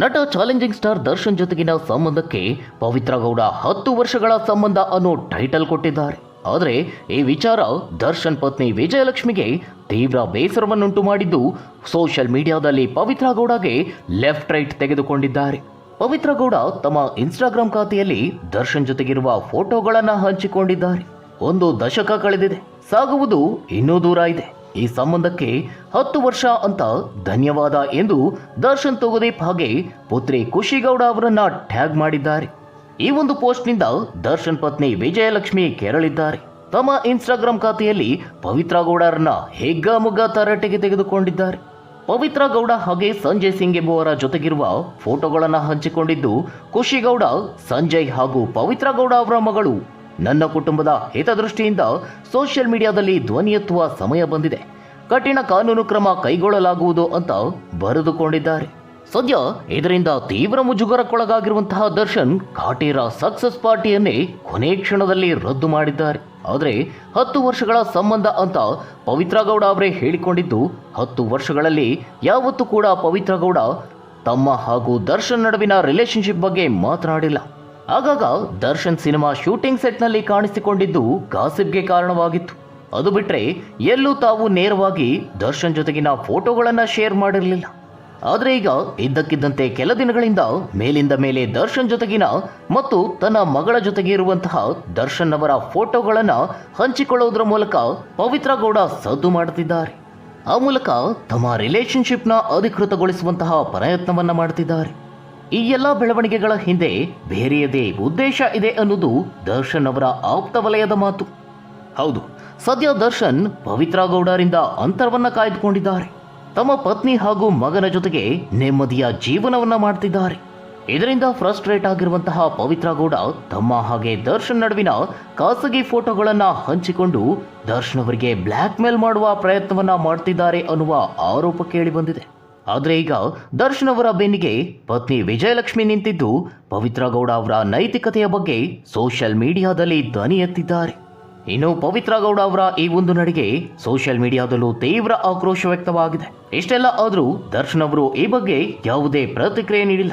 ನಟ challenging star Darshan ಜೊತೆಗಿನ ಸಂಬಂಧಕ್ಕೆ ಪವಿತ್ರ ಗೌಡ ಹತ್ತು ವರ್ಷಗಳ ಸಂಬಂಧ ಅನ್ನೋ ಟೈಟಲ್ ಕೊಟ್ಟಿದ್ದಾರೆ. ಆದರೆ ಈ ವಿಚಾರ ದರ್ಶನ್ ಪತ್ನಿ ವಿಜಯಲಕ್ಷ್ಮಿಗೆ ತೀವ್ರ ಬೇಸರವನ್ನುಂಟು ಮಾಡಿದ್ದು ಸೋಷಿಯಲ್ ಮೀಡಿಯಾದಲ್ಲಿ ಪವಿತ್ರ ಗೌಡಗೆ ಲೆಫ್ಟ್ ರೈಟ್ ತೆಗೆದುಕೊಂಡಿದ್ದಾರೆ. ಪವಿತ್ರ ಗೌಡ ತಮ್ಮ ಇನ್ಸ್ಟಾಗ್ರಾಮ್ ಖಾತೆಯಲ್ಲಿ ದರ್ಶನ್ ಜೊತೆಗಿರುವ ಫೋಟೋಗಳನ್ನು ಹಂಚಿಕೊಂಡಿದ್ದಾರೆ. ಒಂದು ದಶಕ ಕಳೆದಿದೆ. ಸಾಗುವುದು ಇನ್ನೂ ದೂರ ಇದೆ. ಈ ಸಂಬಂಧಕ್ಕೆ ಹತ್ತು ವರ್ಷ ಅಂತ ಧನ್ಯವಾದ ಎಂದು ದರ್ಶನ್ ತೊಗದೀಪ್ ಹಾಗೆ ಪುತ್ರಿ ಖುಷಿಗೌಡ ಅವರನ್ನ ಟ್ಯಾಗ್ ಮಾಡಿದ್ದಾರೆ. ಈ ಒಂದು ಪೋಸ್ಟ್ನಿಂದ ದರ್ಶನ್ ಪತ್ನಿ ವಿಜಯಲಕ್ಷ್ಮಿ ಕೆರಳಿದ್ದಾರೆ. ತಮ್ಮ ಇನ್ಸ್ಟಾಗ್ರಾಂ ಖಾತೆಯಲ್ಲಿ ಪವಿತ್ರ ಗೌಡರನ್ನ ಹೆಗ್ಗಾಮುಗ್ಗ ತರಾಟೆಗೆ ತೆಗೆದುಕೊಂಡಿದ್ದಾರೆ. ಪವಿತ್ರ ಗೌಡ ಹಾಗೆ ಸಂಜಯ್ ಸಿಂಗ್ ಎಂಬುವರ ಜೊತೆಗಿರುವ ಫೋಟೋಗಳನ್ನು ಹಂಚಿಕೊಂಡಿದ್ದು ಖುಷಿಗೌಡ ಸಂಜಯ್ ಹಾಗೂ ಪವಿತ್ರ ಗೌಡ ಅವರ ಮಗಳು ನನ್ನ ಕುಟುಂಬದ ಹಿತದೃಷ್ಟಿಯಿಂದ ಸೋಷಿಯಲ್ ಮೀಡಿಯಾದಲ್ಲಿ ಧ್ವನಿ ಎತ್ತುವ ಸಮಯ ಬಂದಿದೆ. ಕಠಿಣ ಕಾನೂನು ಕ್ರಮ ಕೈಗೊಳ್ಳಲಾಗುವುದು ಅಂತ ಬರೆದುಕೊಂಡಿದ್ದಾರೆ. ಸದ್ಯ ಇದರಿಂದ ತೀವ್ರ ಮುಜುಗರಕ್ಕೊಳಗಾಗಿರುವಂತಹ ದರ್ಶನ್ ಕಾಟೇರ ಸಕ್ಸಸ್ ಪಾರ್ಟಿಯನ್ನೇ ಕೊನೆ ಕ್ಷಣದಲ್ಲಿ ರದ್ದು ಮಾಡಿದ್ದಾರೆ. ಆದರೆ ಹತ್ತು ವರ್ಷಗಳ ಸಂಬಂಧ ಅಂತ ಪವಿತ್ರ ಗೌಡ ಅವರೇ ಹೇಳಿಕೊಂಡಿದ್ದು, ಹತ್ತು ವರ್ಷಗಳಲ್ಲಿ ಯಾವತ್ತೂ ಕೂಡ ಪವಿತ್ರ ಗೌಡ ತಮ್ಮ ಹಾಗೂ ದರ್ಶನ್ ನಡುವಿನ ರಿಲೇಶನ್ಶಿಪ್ ಬಗ್ಗೆ ಮಾತನಾಡಿಲ್ಲ. ಆಗಾಗ ದರ್ಶನ್ ಸಿನಿಮಾ ಶೂಟಿಂಗ್ ಸೆಟ್ನಲ್ಲಿ ಕಾಣಿಸಿಕೊಂಡಿದ್ದು ಗಾಸಿಬ್ಗೆ ಕಾರಣವಾಗಿತ್ತು. ಅದು ಬಿಟ್ರೆ ಎಲ್ಲೂ ತಾವು ನೇರವಾಗಿ ದರ್ಶನ್ ಜೊತೆಗಿನ ಫೋಟೋಗಳನ್ನು ಶೇರ್ ಮಾಡಿರಲಿಲ್ಲ. ಆದರೆ ಈಗ ಇದ್ದಕ್ಕಿದ್ದಂತೆ ಕೆಲ ದಿನಗಳಿಂದ ಮೇಲಿಂದ ಮೇಲೆ ದರ್ಶನ್ ಜೊತೆಗಿನ ಮತ್ತು ತನ್ನ ಮಗಳ ಜೊತೆಗೆ ಇರುವಂತಹ ದರ್ಶನ್ ಅವರ ಫೋಟೋಗಳನ್ನು ಹಂಚಿಕೊಳ್ಳುವುದರ ಮೂಲಕ ಪವಿತ್ರ ಗೌಡ ಸದ್ದು ಮಾಡುತ್ತಿದ್ದಾರೆ ಆ ಮೂಲಕ ತಮ್ಮ ರಿಲೇಶನ್ಶಿಪ್ನ ಅಧಿಕೃತಗೊಳಿಸುವಂತಹ ಪ್ರಯತ್ನವನ್ನು ಮಾಡ್ತಿದ್ದಾರೆ. ಈ ಎಲ್ಲ ಬೆಳವಣಿಗೆಗಳ ಹಿಂದೆ ಬೇರೆಯದೇ ಉದ್ದೇಶ ಇದೆ ಅನ್ನೋದು ದರ್ಶನ್ ಅವರ ಆಪ್ತ ವಲಯದ ಮಾತು. ಹೌದು. ಸದ್ಯ ದರ್ಶನ್ ಪವಿತ್ರ ಗೌಡರಿಂದ ಅಂತರವನ್ನ ಕಾಯ್ದುಕೊಂಡಿದ್ದಾರೆ. ತಮ್ಮ ಪತ್ನಿ ಹಾಗೂ ಮಗನ ಜೊತೆಗೆ ನೆಮ್ಮದಿಯ ಜೀವನವನ್ನ ಮಾಡ್ತಿದ್ದಾರೆ. ಇದರಿಂದ ಫ್ರಸ್ಟ್ರೇಟ್ ಆಗಿರುವಂತಹ ಪವಿತ್ರ ಗೌಡ ತಮ್ಮ ಹಾಗೆ ದರ್ಶನ್ ನಡುವಿನ ಖಾಸಗಿ ಫೋಟೋಗಳನ್ನ ಹಂಚಿಕೊಂಡು ದರ್ಶನ್ ಅವರಿಗೆ ಬ್ಲ್ಯಾಕ್ ಮೇಲ್ ಮಾಡುವ ಪ್ರಯತ್ನವನ್ನ ಮಾಡ್ತಿದ್ದಾರೆ ಅನ್ನುವ ಆರೋಪ ಕೇಳಿ ಬಂದಿದೆ. ಆದರೆ ಈಗ ದರ್ಶನ್ ಅವರ ಬೆನ್ನಿಗೆ ಪತ್ನಿ ವಿಜಯಲಕ್ಷ್ಮಿ ನಿಂತಿದ್ದು ಪವಿತ್ರ ಗೌಡ ಅವರ ನೈತಿಕತೆಯ ಬಗ್ಗೆ ಸೋಷಿಯಲ್ ಮೀಡಿಯಾದಲ್ಲಿ ಧ್ವನಿ ಎತ್ತಿದ್ದಾರೆ. ಇನ್ನು ಪವಿತ್ರ ಗೌಡ ಅವರ ಈ ಒಂದು ನಡೆಗೆ ಸೋಷಿಯಲ್ ಮೀಡಿಯಾದಲ್ಲೂ ತೀವ್ರ ಆಕ್ರೋಶ ವ್ಯಕ್ತವಾಗಿದೆ. ಇಷ್ಟೆಲ್ಲ ಆದರೂ ದರ್ಶನ್ ಅವರು ಈ ಬಗ್ಗೆ ಯಾವುದೇ ಪ್ರತಿಕ್ರಿಯೆ ನೀಡಿಲ್ಲ.